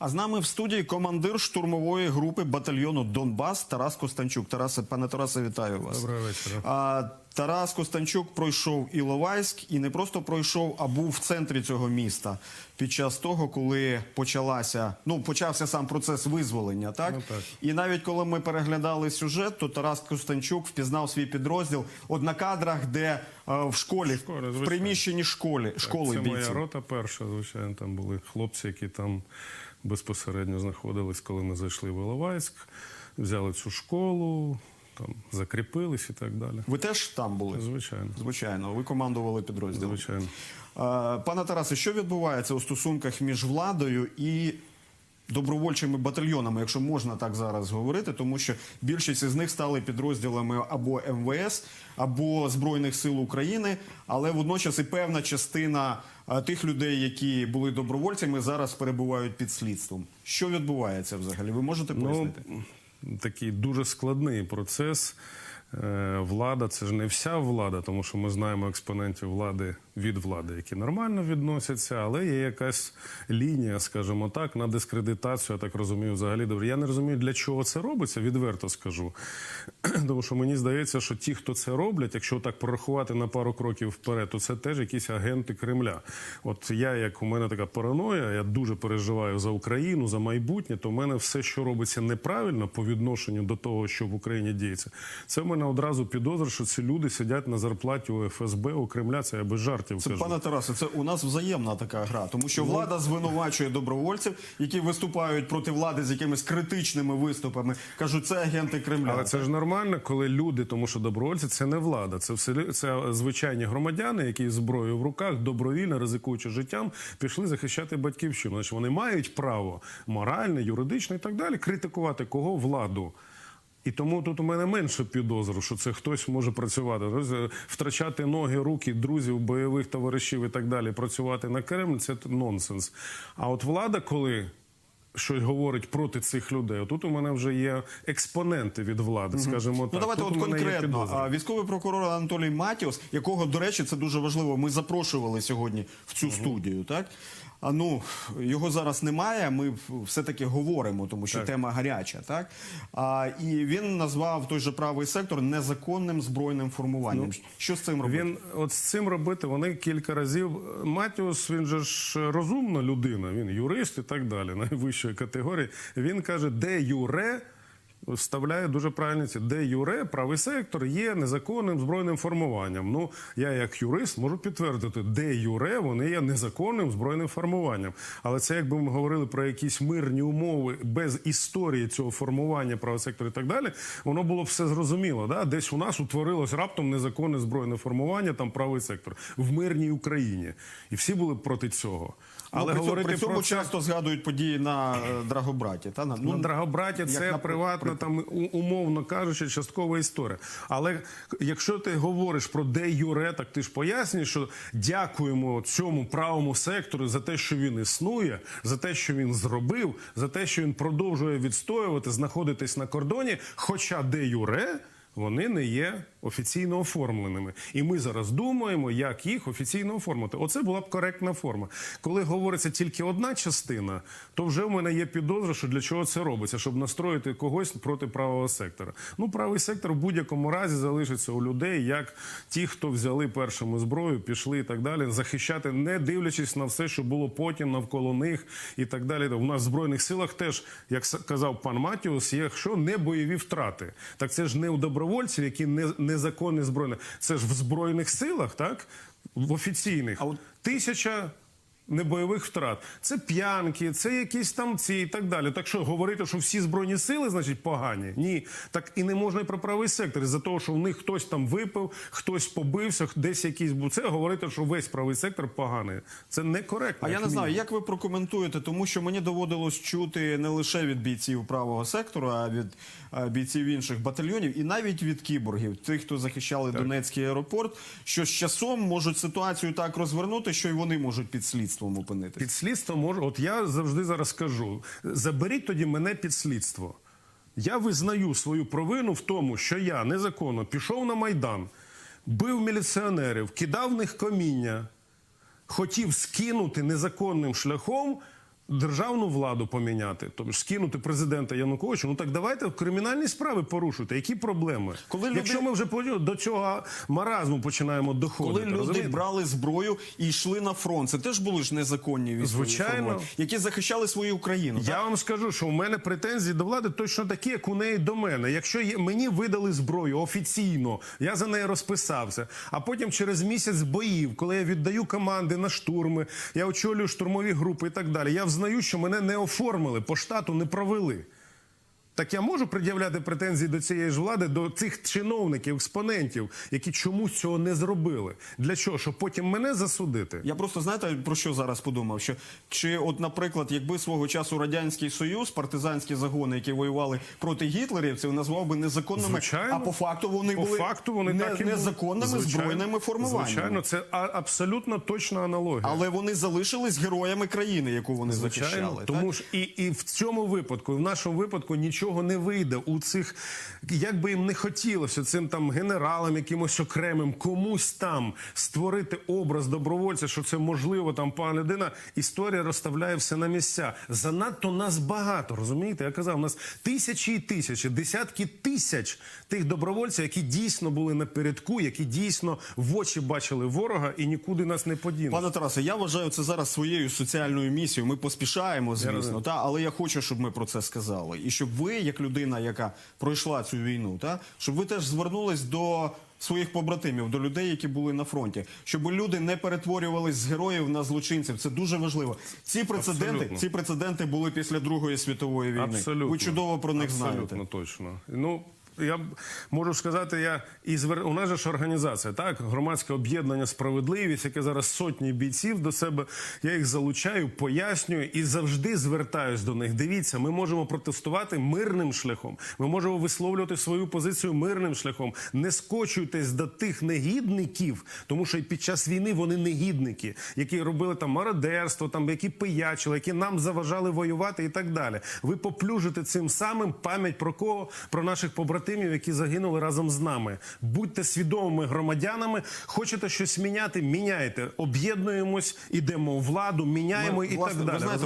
А з нами в студії командир штурмової групи батальйону Донбас Тарас Костанчук. Тарасе, пане Тарасе, вітаю вас. Доброго вечора. Тарас Костанчук пройшов Іловайськ і не просто пройшов, а був в центрі цього міста під час того, коли почалася, ну почався сам процес визволення. Так? Ну, так. і навіть коли ми переглядали сюжет, то Тарас Костанчук впізнав свій підрозділ. От на кадрах, де е, в школі, школі, в приміщенні школи, школи Це моя рота перша, звичайно. Там були хлопці, які там безпосередньо знаходились, коли ми зайшли в Іловайськ, взяли цю школу, там закріпились і так далі. Ви теж там були? Звичайно. Звичайно, ви командували підрозділом. Звичайно. Пане Тарасе, що відбувається у стосунках між владою і добровольчими батальйонами, якщо можна так зараз говорити, тому що більшість із них стали підрозділами або МВС, або Збройних сил України, але водночас і певна частина тих людей, які були добровольцями, зараз перебувають під слідством. Що відбувається взагалі? Ви можете пояснити? Ну, такий дуже складний процес. Е, Влада це ж не вся влада, тому що ми знаємо експонентів влади від влади, які нормально відносяться, але є якась лінія, скажімо так, на дискредитацію. Я так розумію, взагалі добре. Я не розумію, для чого це робиться, відверто скажу. Тому що мені здається, що ті, хто це роблять, якщо так порахувати на пару кроків вперед, то це теж якісь агенти Кремля. От я, як у мене така параноя, я дуже переживаю за Україну, за майбутнє, то в мене все, що робиться неправильно по відношенню до того, що в Україні діється, це в мене одразу підозра, що ці люди сидять на зарплаті у ФСБ, у Кремля. Це я без жартів Це, кажу. пане Тарасе, це у нас взаємна така гра, тому що влада звинувачує добровольців, які виступають проти влади з якимись критичними виступами. кажуть, це агенти Кремля. Але це ж нормально, коли люди, тому що добровольці це не влада, це все це звичайні громадяни, які з зброєю в руках добровільно ризикуючи життям, пішли захищати батьківщину. Значить, вони мають право моральне, юридичне і так далі критикувати кого владу. І тому тут у мене менше підозру, що це хтось може працювати, Тобто, втрачати ноги, руки, друзів, бойових товаришів і так далі, працювати на Кремль це нонсенс. А от влада, коли щось говорить проти цих людей, тут у мене вже є експоненти від влади, скажімо так. Ну давайте Тут от конкретно. Військовий прокурор Анатолій Матіос, якого, до речі, це дуже важливо. Ми запрошували сьогодні в цю студію. Так а ну його зараз немає. Ми все-таки говоримо, тому що тема гаряча. Так а і він назвав той же правий сектор незаконним збройним формуванням. що з цим робити? Він от з цим робити вони кілька разів. Матіус, він же ж розумна людина, він юрист і так далі, найвищої категорії. Він каже, де юре. Вставляє дуже правильно ці де юре правий сектор є незаконним збройним формуванням. Ну я як юрист можу підтвердити, де юре вони є незаконним збройним формуванням. Але це якби ми говорили про якісь мирні умови без історії цього формування правого сектору і так далі. Воно було б все зрозуміло. Да? Десь у нас утворилось раптом незаконне збройне формування, там правий сектор в мирній Україні, і всі були проти цього. Але Але при, цьому, говорити при цьому про це... часто згадують події на е, Драгобраті. Та на Ну, Драгобраті, це на- приватна, там умовно кажучи, часткова історія. Але якщо ти говориш про де юре, так ти ж пояснюєш, що дякуємо цьому правому сектору за те, що він існує, за те, що він зробив, за те, що він продовжує відстоювати, знаходитись на кордоні. Хоча де юре. Вони не є офіційно оформленими, і ми зараз думаємо, як їх офіційно оформити. Оце була б коректна форма. Коли говориться тільки одна частина, то вже в мене є підозра, що для чого це робиться, щоб настроїти когось проти правого сектора. Ну, правий сектор в будь-якому разі залишиться у людей, як ті, хто взяли першими зброю, пішли і так далі, захищати, не дивлячись на все, що було потім навколо них і так далі. У нас в збройних силах теж, як казав пан Матіус, є що не бойові втрати. Так це ж не у добровольців, які не незаконні збройне. Це ж в збройних силах, так в офіційних А от- тисяча. Небойових втрат це п'янки, це якісь там ці і так далі. Так що говорити, що всі збройні сили, значить, погані? Ні, так і не можна і про правий сектор. За того, що в них хтось там випив, хтось побився, десь якийсь був. Це говорити, що весь правий сектор поганий. Це некоректно. А я не знаю, мінімум. як ви прокоментуєте, тому що мені доводилось чути не лише від бійців правого сектору, а від бійців інших батальйонів, і навіть від кіборгів, тих, хто захищали Донецький аеропорт, що з часом можуть ситуацію так розвернути, що й вони можуть під слідством опинитися. Під слідство може, от я завжди зараз кажу: заберіть тоді мене під слідство. Я визнаю свою провину в тому, що я незаконно пішов на майдан, бив міліціонерів, кидав в них коміння, хотів скинути незаконним шляхом державну владу поміняти, тобто скинути президента Януковича, ну так давайте кримінальні справи порушуйте. Які проблеми? Коли люди- ми вже до цього маразму починаємо доходити, Коли люди розумієте? брали зброю і йшли на фронт, це теж були ж незаконні військові Звичайно. формування, які захищали свою Україну. так? Я вам скажу, що у мене претензії до влади точно такі, як у неї до мене. Якщо є, мені видали зброю офіційно, я за неї розписався. А потім через місяць боїв, коли я віддаю команди на штурми, я очолюю штурмові групи і так далі. Я взнаю, що мене не оформили, по штату не провели. Так я можу пред'являти претензії до цієї ж влади, до цих чиновників, експонентів, які чомусь цього не зробили. Для чого? Щоб потім мене засудити? Я просто знаєте про що зараз подумав? Що чи, от, наприклад, якби свого часу радянський союз, партизанські загони, які воювали проти гітлерівців, назвав би незаконними, Звичайно. а по факту вони По були факту вони не- так і незаконними Звичайно. збройними формуваннями. Звичайно, це абсолютно точна аналогія. Але вони залишились героями країни, яку вони Звичайно, захищали. тому так? ж і, і в цьому випадку, і в нашому випадку нічого не вийде у цих, як би їм не хотілося, цим там генералам, якимось окремим, комусь там створити образ добровольця, що це можливо, там пана людина. Історія розставляє все на місця. Занадто нас багато, розумієте? Я казав, у нас тисячі і тисячі, десятки тисяч тих добровольців, які дійсно були напередку, які дійсно в очі бачили ворога і нікуди нас не подінуть. Пане Тарасе, я вважаю це зараз своєю соціальною місією. Ми поспішаємо, звісно, та але я хочу, щоб ми про це сказали. І щоб ви, як людина, яка пройшла цю війну, та щоб ви теж звернулись до своїх побратимів, до людей, які були на фронті, щоб люди не перетворювались з героїв на злочинців. Це дуже важливо. Ці прецеденти, Абсолютно. ці прецеденти були після Другої світової війни. Абсолютно. Ви чудово про них Абсолютно знаєте. точно. Ну, я можу сказати, я і звер... у нас же ж організація, так, громадське об'єднання справедливість, яке зараз сотні бійців до себе. Я їх залучаю, пояснюю і завжди звертаюсь до них. Дивіться, ми можемо протестувати мирним шляхом. Ми можемо висловлювати свою позицію мирним шляхом. Не скочуйтесь до тих негідників, тому що і під час війни вони негідники, які робили там мародерство, там які пиячили, які нам заважали воювати і так далі. Ви поплюжите цим самим пам'ять про кого? Про наших побратимів, які загинули разом з нами. Будьте свідомими громадянами. Хочете щось міняти? Міняйте. Об'єднуємось, ідемо у владу, міняємо Ми, і власне, так далі.